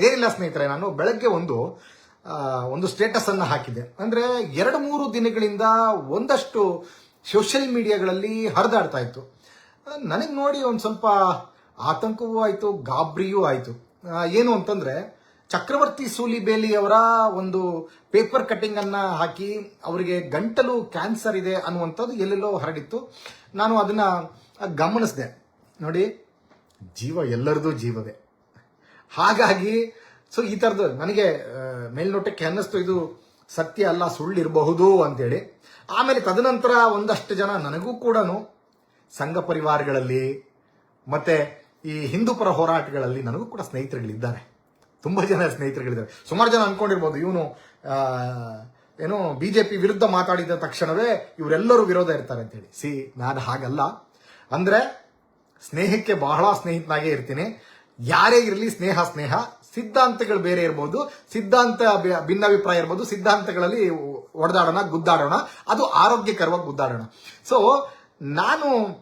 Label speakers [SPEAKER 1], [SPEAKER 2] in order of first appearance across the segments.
[SPEAKER 1] ಏನಿಲ್ಲ ಸ್ನೇಹಿತರೆ, ನಾನು ಬೆಳಗ್ಗೆ ಒಂದು ಒಂದು ಸ್ಟೇಟಸ್ ಅನ್ನು ಹಾಕಿದೆ ಅಂದ್ರೆ ಎರಡು ಮೂರು ದಿನಗಳಿಂದ ಒಂದಷ್ಟು ಸೋಷಿಯಲ್ ಮೀಡಿಯಾಗಳಲ್ಲಿ ಹರಿದಾಡ್ತಾ ಇತ್ತು. ನನಗೆ ನೋಡಿ ಒಂದು ಸ್ವಲ್ಪ ಆತಂಕವೂ ಆಯಿತು, ಗಾಬರಿಯೂ ಆಯಿತು. ಏನು ಅಂತಂದ್ರೆ, ಚಕ್ರವರ್ತಿ ಸೂಲಿಬೇಲಿ ಅವರ ಒಂದು ಪೇಪರ್ ಕಟ್ಟಿಂಗ್ ಅನ್ನ ಹಾಕಿ ಅವರಿಗೆ ಗಂಟಲು ಕ್ಯಾನ್ಸರ್ ಇದೆ ಅನ್ನುವಂಥದ್ದು ಎಲ್ಲೆಲ್ಲೋ ಹರಡಿತ್ತು. ನಾನು ಅದನ್ನ ಗಮನಿಸಿದೆ. ನೋಡಿ, ಜೀವ ಎಲ್ಲರದು ಜೀವವೇ. ಹಾಗಾಗಿ, ಸೊ ಈ ಥರದ್ದು ನನಗೆ ಮೇಲ್ನೋಟಕ್ಕೆ ಅನ್ನಿಸ್ತು, ಇದು ಸತ್ಯ ಅಲ್ಲ, ಸುಳ್ಳಿರಬಹುದು ಅಂತೇಳಿ. ಆಮೇಲೆ ತದನಂತರ ಒಂದಷ್ಟು ಜನ ನನಗೂ ಕೂಡ ಸಂಘ ಪರಿವಾರಗಳಲ್ಲಿ, ಮತ್ತೆ ಈ ಹಿಂದೂ ಪರ ಹೋರಾಟಗಳಲ್ಲಿ ನನಗೂ ಕೂಡ ಸ್ನೇಹಿತರುಗಳಿದ್ದಾರೆ. ತುಂಬಾ ಜನ ಸ್ನೇಹಿತರುಗಳಿದ್ದಾರೆ. ಸುಮಾರು ಜನ ಅನ್ಕೊಂಡಿರ್ಬೋದು, ಇವನು ಏನೋ ಬಿಜೆಪಿ ವಿರುದ್ಧ ಮಾತಾಡಿದ ತಕ್ಷಣವೇ ಇವರೆಲ್ಲರೂ ವಿರೋಧ ಇರ್ತಾರೆ ಅಂತೇಳಿ. ಸಿ, ನಾನು ಹಾಗಲ್ಲ. ಅಂದ್ರೆ, ಸ್ನೇಹಕ್ಕೆ ಬಹಳ ಸ್ನೇಹಿತನಾಗೇ ಇರ್ತೀನಿ. ಯಾರೇ ಇರಲಿ ಸ್ನೇಹ ಸ್ನೇಹ. ಸಿದ್ಧಾಂತಗಳು ಬೇರೆ ಇರ್ಬೋದು. ಸಿದ್ಧಾಂತ ಭಿನ್ನಾಭಿಪ್ರಾಯ ಇರ್ಬೋದು. ಸಿದ್ಧಾಂತಗಳಲ್ಲಿ ಒಡೆದಾಡೋಣ, ಗುದ್ದಾಡೋಣ. ಅದು ಆರೋಗ್ಯಕರವಾಗಿ ಗುದ್ದಾಡೋಣ. ಸೊ ನಾನು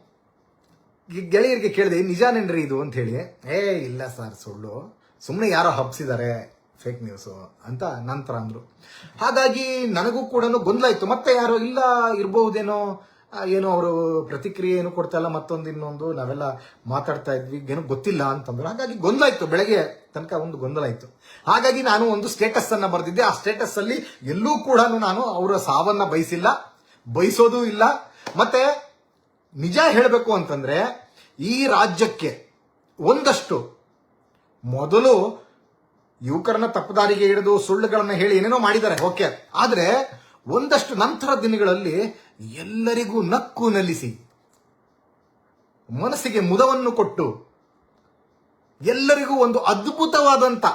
[SPEAKER 1] ಗೆಳೆಯರಿಗೆ ಕೇಳಿದೆ ನಿಜಾನೇನ್ರಿ ಇದು ಅಂತ ಹೇಳಿ. ಏ, ಇಲ್ಲ ಸರ್, ಸುಳ್ಳು. ಸುಮ್ಮನೆ ಯಾರೋ ಹಬ್ಸಿದ್ದಾರೆ ಫೇಕ್ ನ್ಯೂಸು ಅಂತ ನಂತರ ಅಂದ್ರು. ಹಾಗಾಗಿ ನನಗೂ ಕೂಡ ಗೊಂದಲ ಇತ್ತು. ಮತ್ತೆ ಯಾರೋ, ಇಲ್ಲ ಇರ್ಬಹುದೇನೋ ಏನೋ ಅವರು ಪ್ರತಿಕ್ರಿಯೆ ಏನು ಕೊಡ್ತಾ ಇಲ್ಲ, ಮತ್ತೊಂದು ಇನ್ನೊಂದು, ನಾವೆಲ್ಲ ಮಾತಾಡ್ತಾ ಇದ್ವಿ, ಏನು ಗೊತ್ತಿಲ್ಲ ಅಂತಂದ್ರು. ಹಾಗಾಗಿ ಗೊಂದಲ ಇತ್ತು ಬೆಳಗ್ಗೆ ತನಕ ಒಂದು ಗೊಂದಲ ಇತ್ತು ಹಾಗಾಗಿ ನಾನು ಒಂದು ಸ್ಟೇಟಸ್ ಅನ್ನ ಬರೆದಿದ್ದೆ. ಆ ಸ್ಟೇಟಸ್ ಅಲ್ಲಿ ಎಲ್ಲೂ ಕೂಡ ನಾನು ಅವರ ಸಾವನ್ನ ಬಯಸಿಲ್ಲ, ಬಯಸೋದು ಇಲ್ಲ. ಮತ್ತೆ ನಿಜ ಹೇಳಬೇಕು ಅಂತಂದ್ರೆ, ಈ ರಾಜ್ಯಕ್ಕೆ ಒಂದಷ್ಟು ಮೊದಲು ಯುವಕರನ್ನ ತಪ್ಪದಾರಿಗೆ ಹಿಡಿದು ಸುಳ್ಳುಗಳನ್ನ ಹೇಳಿ ಏನೇನೋ ಮಾಡಿದ್ದಾರೆ, ಓಕೆ. ಆದ್ರೆ ಒಂದಷ್ಟು ನಂತರ ದಿನಗಳಲ್ಲಿ ಎಲ್ಲರಿಗೂ ನಕ್ಕು ನಲಿಸಿ, ಮನಸ್ಸಿಗೆ ಮುದವನ್ನು ಕೊಟ್ಟು, ಎಲ್ಲರಿಗೂ ಒಂದು ಅದ್ಭುತವಾದಂತ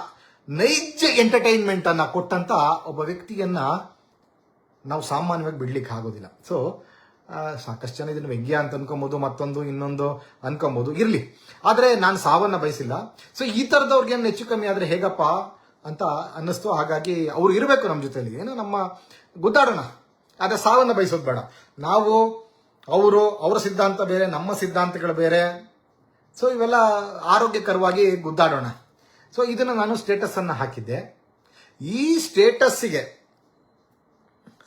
[SPEAKER 1] ನೈಜ ಎಂಟರ್ಟೈನ್ಮೆಂಟ್ ಅನ್ನ ಕೊಟ್ಟಂತ ಒಬ್ಬ ವ್ಯಕ್ತಿಯನ್ನ ನಾವು ಸಾಮಾನ್ಯವಾಗಿ ಬಿಡ್ಲಿಕ್ಕೆ ಆಗೋದಿಲ್ಲ. ಸೊ ಸಾಕಷ್ಟು ಜನ ಇದನ್ನು ವ್ಯಂಗ್ಯ ಅಂತ ಅನ್ಕೊಬಹುದು ಮತ್ತೊಂದು, ಇನ್ನೊಂದು ಅನ್ಕೊಬಹುದು ಇರಲಿ. ಆದರೆ ನಾನು ಸಾವನ್ನ ಬಯಸಿಲ್ಲ. ಸೊ ಈ ತರದವ್ರಿಗೆ ಏನು ಹೆಚ್ಚು ಕಮ್ಮಿ ಆದರೆ ಹೇಗಪ್ಪ ಅಂತ ಅನ್ನಿಸ್ತು. ಹಾಗಾಗಿ ಅವ್ರು ಇರಬೇಕು ನಮ್ಮ ಜೊತೆಯಲ್ಲಿ ಏನು ನಮ್ಮ ಗುದ್ದಾಡೋಣ. ಆದ್ರೆ ಸಾವನ್ನು ಬಯಸೋದು ಬೇಡ. ನಾವು, ಅವರು, ಅವರ ಸಿದ್ಧಾಂತ ಬೇರೆ, ನಮ್ಮ ಸಿದ್ಧಾಂತಗಳು ಬೇರೆ. ಸೊ ಇವೆಲ್ಲ ಆರೋಗ್ಯಕರವಾಗಿ ಗುದ್ದಾಡೋಣ. ಸೊ ಇದನ್ನು ನಾನು ಸ್ಟೇಟಸ್ ಅನ್ನ ಹಾಕಿದ್ದೆ. ಈ ಸ್ಟೇಟಸ್ಸಿಗೆ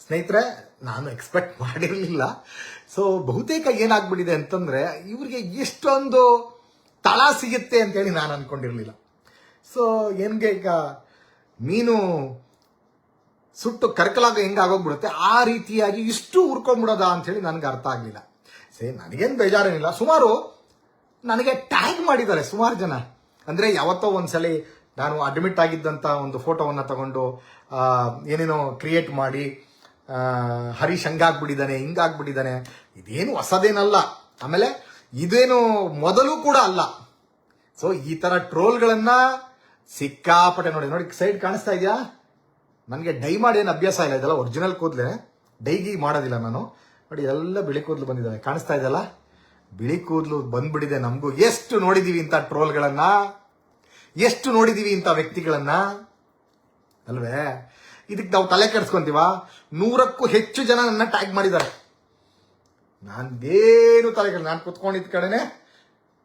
[SPEAKER 1] ಸ್ನೇಹಿತರೆ, ನಾನು ಎಕ್ಸ್ಪೆಕ್ಟ್ ಮಾಡಿರಲಿಲ್ಲ. ಸೊ ಬಹುತೇಕ ಏನಾಗ್ಬಿಟ್ಟಿದೆ ಅಂತಂದ್ರೆ, ಇವರಿಗೆ ಎಷ್ಟೊಂದು ತಳ ಸಿಗುತ್ತೆ ಅಂತೇಳಿ ನಾನು ಅಂದ್ಕೊಂಡಿರಲಿಲ್ಲ ಸೊ ಏನ್ಗೆ ಈಗ, ಮೀನು ಸುಟ್ಟು ಕರ್ಕಲಾಗ ಹೆಂಗ ಆಗೋಗ್ಬಿಡುತ್ತೆ? ಆ ರೀತಿಯಾಗಿ ಇಷ್ಟು ಉರ್ಕೊಂಡ್ಬಿಡೋದ ಹೇಳಿ ನನಗೆ ಅರ್ಥ ಆಗಲಿಲ್ಲ. ಸೇ, ನನಗೇನು ಬೇಜಾರೇನಿಲ್ಲ. ಸುಮಾರು ನನಗೆ ಟ್ಯಾಗ್ ಮಾಡಿದ್ದಾರೆ ಸುಮಾರು ಜನ. ಅಂದ್ರೆ ಯಾವತ್ತೋ ಒಂದ್ಸಲಿ ನಾನು ಅಡ್ಮಿಟ್ ಆಗಿದ್ದಂತ ಒಂದು ಫೋಟೋವನ್ನ ತಗೊಂಡು ಏನೇನೋ ಕ್ರಿಯೇಟ್ ಮಾಡಿ ಹರೀಶ್ ಹಂಗಾಗ್ಬಿಟ್ಟಿದ್ದಾನೆ, ಹಿಂಗಾಗ್ಬಿಟ್ಟಿದ್ದಾನೆ. ಇದೇನು ಹೊಸದೇನಲ್ಲ. ಆಮೇಲೆ ಇದೇನು ಮೊದಲು ಕೂಡ ಅಲ್ಲ. ಸೊ ಈ ತರ ಟ್ರೋಲ್ಗಳನ್ನು ಸಿಕ್ಕಾಪಟ್ಟೆ ನೋಡಿ ನೋಡಿ ಸೈಡ್ ಕಾಣಿಸ್ತಾ ಇದೆಯಾ? ನನಗೆ ಡೈ ಮಾಡಿ ಏನು ಅಭ್ಯಾಸ ಇಲ್ಲ, ಇದೆಲ್ಲ ಒರಿಜಿನಲ್ ಕೂದಲೇ ಡೈಗಿ ಮಾಡೋದಿಲ್ಲ ನಾನು. ಬಟ್ ಎಲ್ಲ ಬಿಳಿ ಕೂದಲು ಬಂದಿದ್ದಾವೆ. ಕಾಣಿಸ್ತಾ ಇದೆಯಲ್ಲ? ಬಿಳಿ ಕೂದಲು ಬಂದ್ಬಿಟ್ಟಿದೆ ನಮಗೂ. ಎಷ್ಟು ನೋಡಿದೀವಿ ಇಂಥ ಟ್ರೋಲ್ಗಳನ್ನ? ಎಷ್ಟು ನೋಡಿದೀವಿ ಇಂಥ ವ್ಯಕ್ತಿಗಳನ್ನ? ಅಲ್ವೇ? ಇದಕ್ಕೆ ನಾವು ತಲೆ ಕೆಡಿಸ್ಕೊಂತೀವ? ನೂರಕ್ಕೂ ಹೆಚ್ಚು ಜನ ನನ್ನ ಟ್ಯಾಗ್ ಮಾಡಿದ್ದಾರೆ. ನಾನೇನು ತಲೆ ಕೆಡ ನಾನು ಕುತ್ಕೊಂಡಿದ್ದ ಕಡೆನೆ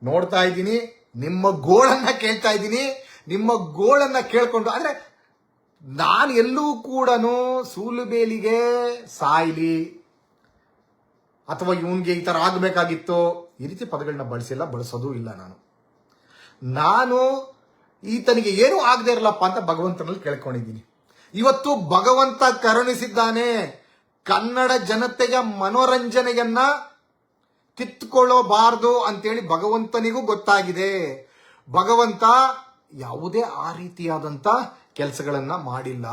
[SPEAKER 1] ನೋಡ್ತಾ ಇದ್ದೀನಿ. ನಿಮ್ಮ ಗೋಳನ್ನ ಕೇಳ್ತಾ ಇದ್ದೀನಿ. ನಿಮ್ಮ ಗೋಳನ್ನ ಕೇಳ್ಕೊಂಡು ಆದ್ರೆ ನಾನು ಎಲ್ಲೂ ಕೂಡ ಸೂಲುಬೇಲಿಗೆ ಸಾಯ್ಲಿ. ಅಥವಾ ಇವನ್ಗೆ ಈ ಥರ ಆಗ್ಬೇಕಾಗಿತ್ತು, ಈ ರೀತಿ ಪದಗಳನ್ನ ಬಳಸಿಲ್ಲ, ಬಳಸೋದು ಇಲ್ಲ ನಾನು. ನಾನು ಈತನಿಗೆ ಏನೂ ಆಗದೆ ಇರಲಪ್ಪ ಅಂತ ಭಗವಂತನಲ್ಲಿ ಕೇಳ್ಕೊಂಡಿದ್ದೀನಿ. ಇವತ್ತು ಭಗವಂತ ಕರುಣಿಸಿದ್ದಾನೆ, ಕನ್ನಡ ಜನತೆಯ ಮನೋರಂಜನೆಯನ್ನ ಕಿತ್ಕೊಳ್ಳೋಬಾರ್ದು ಅಂತೇಳಿ ಭಗವಂತನಿಗೂ ಗೊತ್ತಾಗಿದೆ. ಭಗವಂತ ಯಾವುದೇ ಆ ರೀತಿಯಾದಂತ ಕೆಲಸಗಳನ್ನು ಮಾಡಿಲ್ಲ.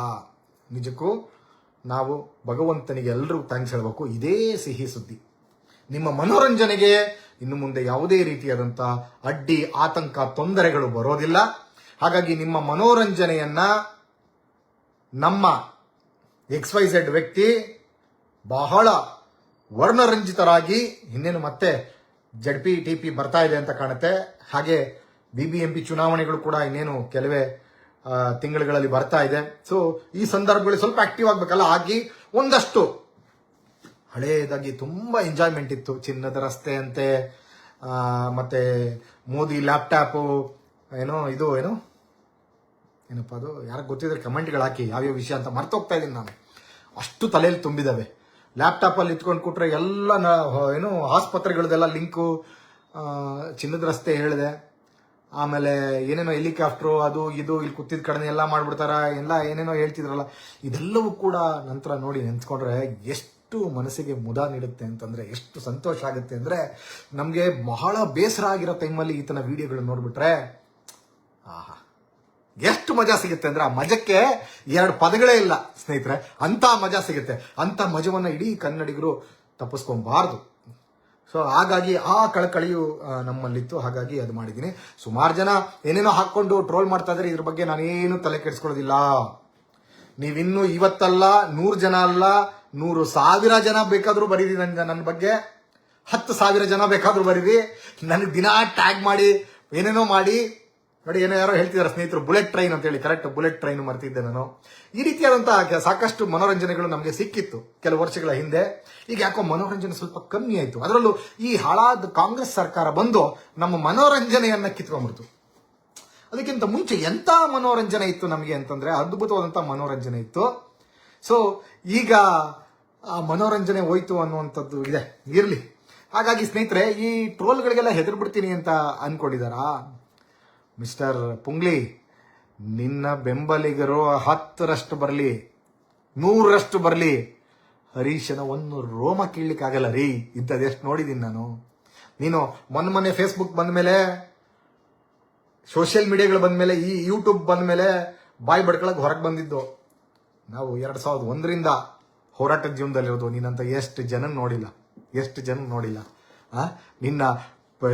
[SPEAKER 1] ನಿಜಕ್ಕೂ ನಾವು ಭಗವಂತನಿಗೆ ಎಲ್ಲರೂ ಥ್ಯಾಂಕ್ಸ್ ಹೇಳಬೇಕು. ಇದೇ ಸಿಹಿ ಸುದ್ದಿ. ನಿಮ್ಮ ಮನೋರಂಜನೆಗೆ ಇನ್ನು ಮುಂದೆ ಯಾವುದೇ ರೀತಿಯಾದಂಥ ಅಡ್ಡಿ, ಆತಂಕ, ತೊಂದರೆಗಳು ಬರೋದಿಲ್ಲ. ಹಾಗಾಗಿ ನಿಮ್ಮ ಮನೋರಂಜನೆಯನ್ನ ನಮ್ಮ ಎಕ್ಸ್ ವೈ ಝೆಡ್ ವ್ಯಕ್ತಿ ಬಹಳ ವರ್ಣರಂಜಿತರಾಗಿ, ಇನ್ನೇನು ಮತ್ತೆ ಜಡ್ ಪಿ ಟಿ ಪಿ ಬರ್ತಾ ಇದೆ ಅಂತ ಕಾಣುತ್ತೆ. ಹಾಗೆ ಬಿ ಬಿ ಎಂ ಪಿ ಚುನಾವಣೆಗಳು ಕೂಡ ಇನ್ನೇನು ಕೆಲವೇ ತಿಂಗಳುಗಳಲ್ಲಿ ಬರ್ತಾ ಇದೆ. ಸೊ ಈ ಸಂದರ್ಭಗಳಲ್ಲಿ ಸ್ವಲ್ಪ ಆಕ್ಟಿವ್ ಆಗ್ಬೇಕಲ್ಲ? ಆಗಿ ಒಂದಷ್ಟು ಹಳೇದಾಗಿ ತುಂಬಾ ಎಂಜಾಯ್ಮೆಂಟ್ ಇತ್ತು. ಚಿನ್ನದ ರಸ್ತೆ ಅಂತೆ ಮತ್ತೆ ಮೋದಿ ಲ್ಯಾಪ್ಟಾಪು ಏನೋ ಇದು, ಏನು? ಏನಪ್ಪ ಅದು? ಯಾರಿಗೆ ಗೊತ್ತಿದ್ರೆ ಕಮೆಂಟ್ಗಳು ಹಾಕಿ, ಯಾವ್ಯಾವ ವಿಷಯ ಅಂತ ಮರ್ತೋಗ್ತಾ ಇದ್ದೀನಿ ನಾನು. ಅಷ್ಟು ತಲೆಯಲ್ಲಿ ತುಂಬಿದಾವೆ. ಲ್ಯಾಪ್ಟಾಪಲ್ಲಿ ಇಟ್ಕೊಂಡು ಕೊಟ್ರೆ ಎಲ್ಲ ಏನು ಆಸ್ಪತ್ರೆಗಳದೆಲ್ಲ ಲಿಂಕು ಚಿನ್ನದ ರಸ್ತೆ ಹೇಳಿದೆ. ಆಮೇಲೆ ಏನೇನೋ ಹೆಲಿಕಾಪ್ಟ್ರು, ಅದು ಇದು, ಇಲ್ಲಿ ಕೂತಿದ ಕಡೆ ಎಲ್ಲ ಮಾಡ್ಬಿಡ್ತಾರ, ಎಲ್ಲ ಏನೇನೋ ಹೇಳ್ತಿದ್ರಲ್ಲ, ಇದೆಲ್ಲವೂ ಕೂಡ ನಂತರ ನೋಡಿ ನೆನ್ಸ್ಕೊಂಡ್ರೆ ಎಷ್ಟು ಮನಸ್ಸಿಗೆ ಮುದ ನೀಡುತ್ತೆ ಅಂತಂದ್ರೆ, ಎಷ್ಟು ಸಂತೋಷ ಆಗುತ್ತೆ ಅಂದ್ರೆ, ನಮಗೆ ಬಹಳ ಬೇಸರ ಆಗಿರೋ ಟೈಮಲ್ಲಿ ಈತನ ವಿಡಿಯೋಗಳು ನೋಡ್ಬಿಟ್ರೆ, ಆಹಾ, ಎಷ್ಟು ಮಜಾ ಸಿಗುತ್ತೆ ಅಂದ್ರೆ ಆ ಮಜಕ್ಕೆ ಎರಡು ಪದಗಳೇ ಇಲ್ಲ, ಸ್ನೇಹಿತರೆ ಅಂತ ಮಜಾ ಸಿಗುತ್ತೆ. ಅಂತ ಮಜವನ್ನ ಇಡೀ ಕನ್ನಡಿಗರು ತಪ್ಪಿಸ್ಕೊಬಾರ್ದು ಸೊ ಹಾಗಾಗಿ ಆ ಕಳಕಳಿಯು ನಮ್ಮಲ್ಲಿತ್ತು. ಹಾಗಾಗಿ ಅದು ಮಾಡಿದ್ದೀನಿ. ಸುಮಾರು ಜನ ಏನೇನೋ ಹಾಕೊಂಡು ಟ್ರೋಲ್ ಮಾಡ್ತಾ ಇದ್ರೆ. ಇದ್ರ ಬಗ್ಗೆ ನಾನೇನು ತಲೆ ಕೆಡಿಸ್ಕೊಳ್ಳೋದಿಲ್ಲ. ನೀವಿನ್ನೂ ಇವತ್ತಲ್ಲ, ನೂರು ಜನ ಅಲ್ಲ, ನೂರು ಸಾವಿರ ಜನ ಬೇಕಾದರೂ ಬರೀರಿ ನನ್ನ ನನ್ನ ಬಗ್ಗೆ. ಹತ್ತು ಸಾವಿರ ಜನ ಬೇಕಾದರೂ ಬರೀರಿ. ನನಗೆ ದಿನ ಟ್ಯಾಗ್ ಮಾಡಿ, ಏನೇನೋ ಮಾಡಿ ನೋಡಿ, ಏನೋ ಯಾರೋ ಹೇಳ್ತಿದ್ದಾರೆ ಸ್ನೇಹಿತರು ಬುಲೆಟ್ ಟ್ರೈನ್ ಅಂತ ಹೇಳಿ ಕರೆಕ್ಟ್ ಬುಲೆಟ್ ಟ್ರೈನ್ ಮರ್ತಿದ್ದೆ ನಾನು. ಈ ರೀತಿಯಾದಂತಹ ಸಾಕಷ್ಟು ಮನೋರಂಜನೆಗಳು ನಮಗೆ ಸಿಕ್ಕಿತ್ತು ಕೆಲವು ವರ್ಷಗಳ ಹಿಂದೆ. ಈಗ ಯಾಕೋ ಮನೋರಂಜನೆ ಸ್ವಲ್ಪ ಕಮ್ಮಿ ಆಯಿತು. ಅದರಲ್ಲೂ ಈ ಹಾಳಾದ ಕಾಂಗ್ರೆಸ್ ಸರ್ಕಾರ ಬಂದು ನಮ್ಮ ಮನೋರಂಜನೆಯನ್ನ ಕಿತ್ಕೊಂಡ್ಬಿಡ್ತು. ಅದಕ್ಕಿಂತ ಮುಂಚೆ ಎಂಥ ಮನೋರಂಜನೆ ಇತ್ತು ನಮಗೆ ಅಂತಂದ್ರೆ ಅದ್ಭುತವಾದಂತ ಮನೋರಂಜನೆ ಇತ್ತು. ಸೊ ಈಗ ಆ ಮನೋರಂಜನೆ ಹೋಯ್ತು ಅನ್ನುವಂಥದ್ದು ಇದೆ. ಇರಲಿ. ಹಾಗಾಗಿ ಸ್ನೇಹಿತರೆ, ಈ ಟ್ರೋಲ್ಗಳಿಗೆಲ್ಲ ಹೆದರ್ಬಿಡ್ತೀನಿ ಅಂತ ಅನ್ಕೊಂಡಿದಾರಾ ಮಿಸ್ಟರ್ ಪುಂಗ್ಲಿ, ನಿನ್ನ ಬೆಂಬಲಿಗರು ಹತ್ತರಷ್ಟು ಬರಲಿ ನೂರರಷ್ಟು ಬರಲಿ. ಹರೀಶನ ಒಂದು ರೋಮ ಕೀಳಲಿಕ್ಕಾಗಲ್ಲ ರೀ ಇಂಥದ್ದೆಷ್ಟು ನೋಡಿದ್ದೀನಿ ನಾನು. ನೀನು ಮೊನ್ನೆ ಮೊನ್ನೆ ಫೇಸ್ಬುಕ್ ಬಂದ ಮೇಲೆ ಸೋಷಿಯಲ್ ಮೀಡಿಯಾಗಳು ಬಂದ ಮೇಲೆ, ಈ ಯೂಟ್ಯೂಬ್ ಬಂದ ಮೇಲೆ ಬಾಯಿ ಬಡ್ಕೊಳಕ್ಕೆ ಹೊರಗೆ ಬಂದಿದ್ದು. ನಾವು ಎರಡು ಸಾವಿರದ ಒಂದರಿಂದ ಹೋರಾಟದ ಜೀವನದಲ್ಲಿರೋದು, ನೀನಂತ ಎಷ್ಟು ಜನ ನೋಡಿಲ್ಲ, ಎಷ್ಟು ಜನ ನೋಡಿಲ್ಲ. ಆ, ನಿನ್ನ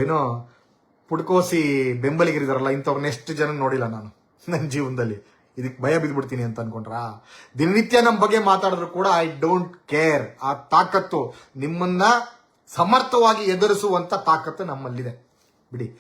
[SPEAKER 1] ಏನೋ ಪುಡ್ಕೋಸಿ ಬೆಂಬಲಿಗರಿದಾರಲ್ಲ, ಇಂಥವ್ರನ್ನ ಎಷ್ಟು ಜನ ನೋಡಿಲ್ಲ ನಾನು ನನ್ನ ಜೀವನದಲ್ಲಿ. ಇದಕ್ಕೆ ಭಯ ಬಿದ್ಬಿಡ್ತೀನಿ ಅಂತ ಅನ್ಕೊಂಡ್ರಾ? ದಿನನಿತ್ಯ ನಮ್ಮ ಬಗ್ಗೆ ಮಾತಾಡಿದ್ರು ಕೂಡ ಐ ಡೋಂಟ್ ಕೇರ್ ಆ ತಾಕತ್ತು ನಿಮ್ಮನ್ನ ಸಮರ್ಥವಾಗಿ ಎದುರಿಸುವಂತ ತಾಕತ್ತು ನಮ್ಮಲ್ಲಿದೆ. ಬಿಡಿ.